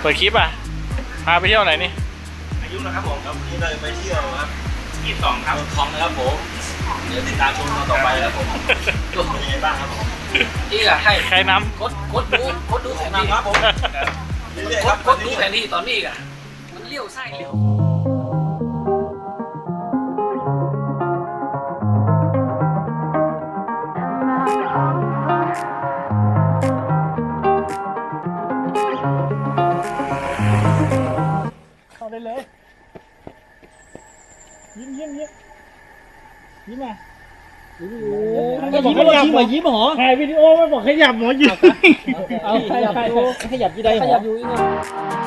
เปิดคลิปอะ พาไปเที่ยวไหนนี่ อายุนะครับผมครับวันนี้เราจะไปเที่ยวครับยี่สองครับคลองนะครับผม เดี๋ยวติดตามชมตอนต่อไปครับผมตัวเป็นยังไงบ้างครับผมนี่อะให้ใครนกดกดดูกดดูแผนนำที่ครับผมเรื่อยๆกครัดบกดดูแผนที่ตอนนี้อะมันเลี้ยวไส้เลี้ยว บอกว่ายิ้มมอยิ้มหรอถ่ายวิดีโอไม่บอกขยับหมอยิ้มเอาขยับดูขยับยี่ใดขยับอยู่อีกหน่อย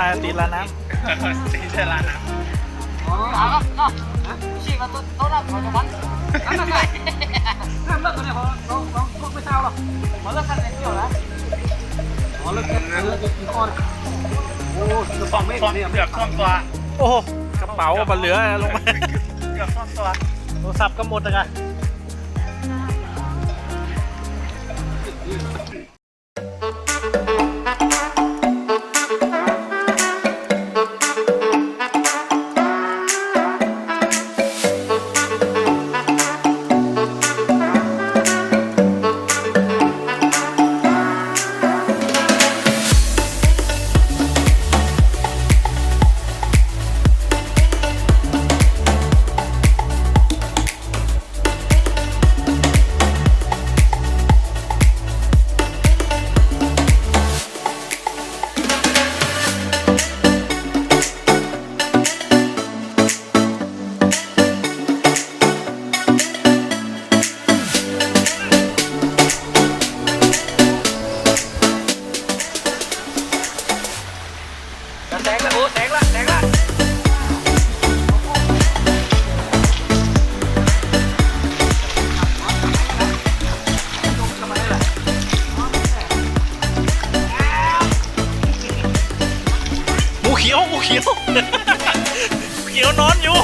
างเดียวอะเออพาตีละน้ตีเทลานะอ๋อเอาครับเนาะฮะชี้มาต้นต้นละของจังหวัดนั่นนั่นไงนั่นเลิกกันเนี่ยพอเราเราเราไม่เท่าหรอกมาเลิกกันเลยเที่ยวนะอ๋อเลิกกันเลิกกันกี่คนโอ้จะฟังไม่คลองเนี่ยเกือบท่วมตัวำโอ้โหกระเป๋าบันเหลือลงมาเกือบท่วมตัวโทรศัพท์ก็หมดเลยกัน เขียวเขียว เขียวนอนอยู่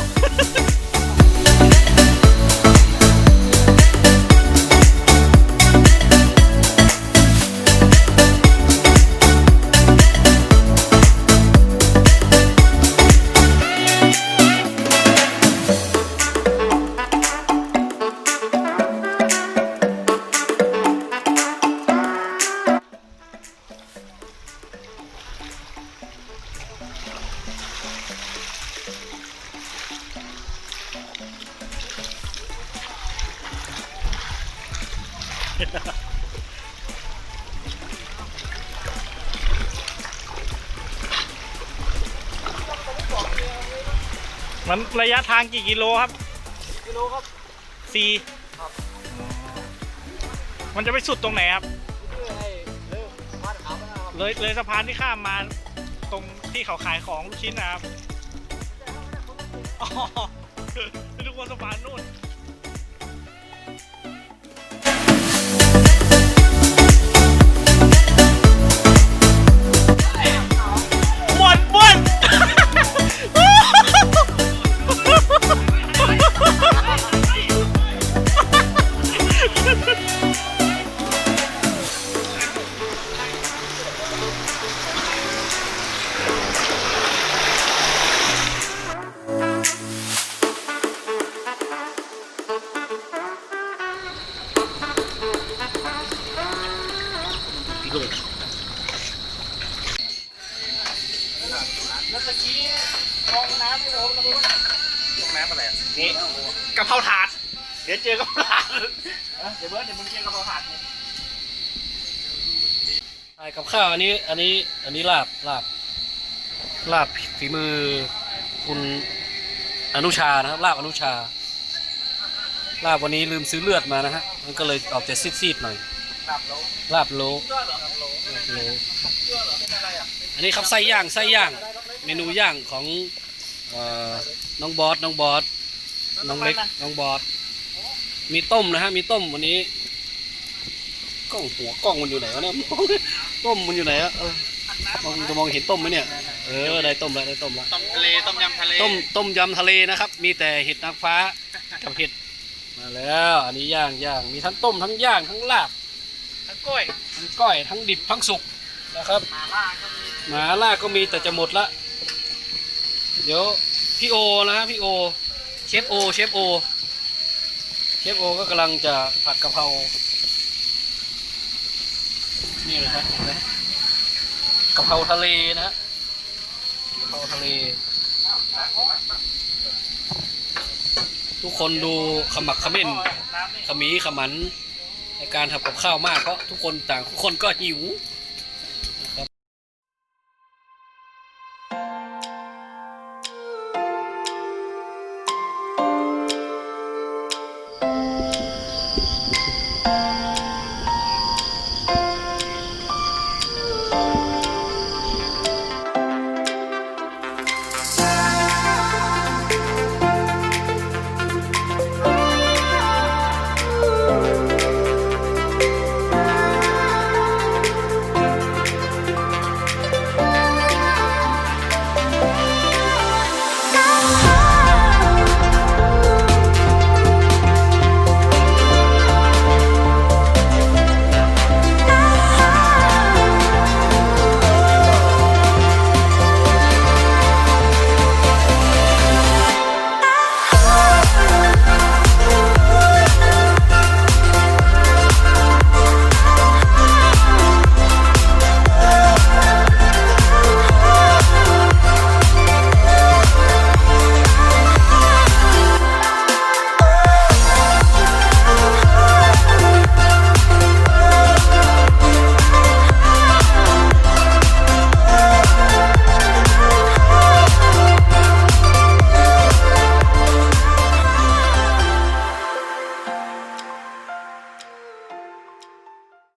มันระยะทางกี่กิโลครับ กิโลครับสี่มันจะไปสุดตรงไหนครับ เพื่อให้เร็วบ้านขาวนะครับ เลยเลยสะพานที่ข้ามมาตรงที่เขาขายของลูกชิ้นนะครับอ๋อนึกว่าสะพานนู่นะเพราถาด เดี๋ยวเจอกะเพราถาดเดี๋ยวเบิร์ดเดี๋ยวมึงเจอกะเพราถาดใช่กับข้าวอันนี้อันนี้อันนี้ลาบลาบลาบฝีมือคุณอนุชานะครับลาบอนุชา ลาบวันนี้ลืมซื้อเลือดมานะฮะมันก็เลยออกจะซีดๆหน่อยลาบโลลาบโลอันนี้ครับไส้ย่างไส้ย่าง เมนูย่างของเอ่อน้องบอสน้องบอส น้องเล็กน้องบอสมีต้มนะฮะ มีต้มวันนี้กล้องหัวกล้องมันอยู่ไหนวะเนี่ยต้มมันอยู่ไหนอะเออมองจะมองเห็นต้มไหมเนี่ย เออได้ต้มแล้วได้ต้มแล้วต้มทะเลต้มยำทะเลต้มต้มยำทะเลนะครับ มีแต่เห็ดนางฟ้ากับเห็ดมาแล้วอันนี้ย่างย่างมีทั้งต้มทั้งย่างทั้งลาบทั้งกล้วยทั้งก้อยทั้งดิบทั้งสุกนะครับมาล่าก็มีหมาล่าก็มีแต่จะหมดละเดี๋ยวพี่โอนะฮะพี่โอเชฟโอเชฟโอเชฟโอก็กำลังจะผัดกะเพรานี่เลยครับกะเพราทะเลนะฮะกะเพราทะเล ทุกคนดูขมักขม้นน้นขมีขมันในการทำกับข้าวมากเพราะทุกคนต่างทุกคนก็หิว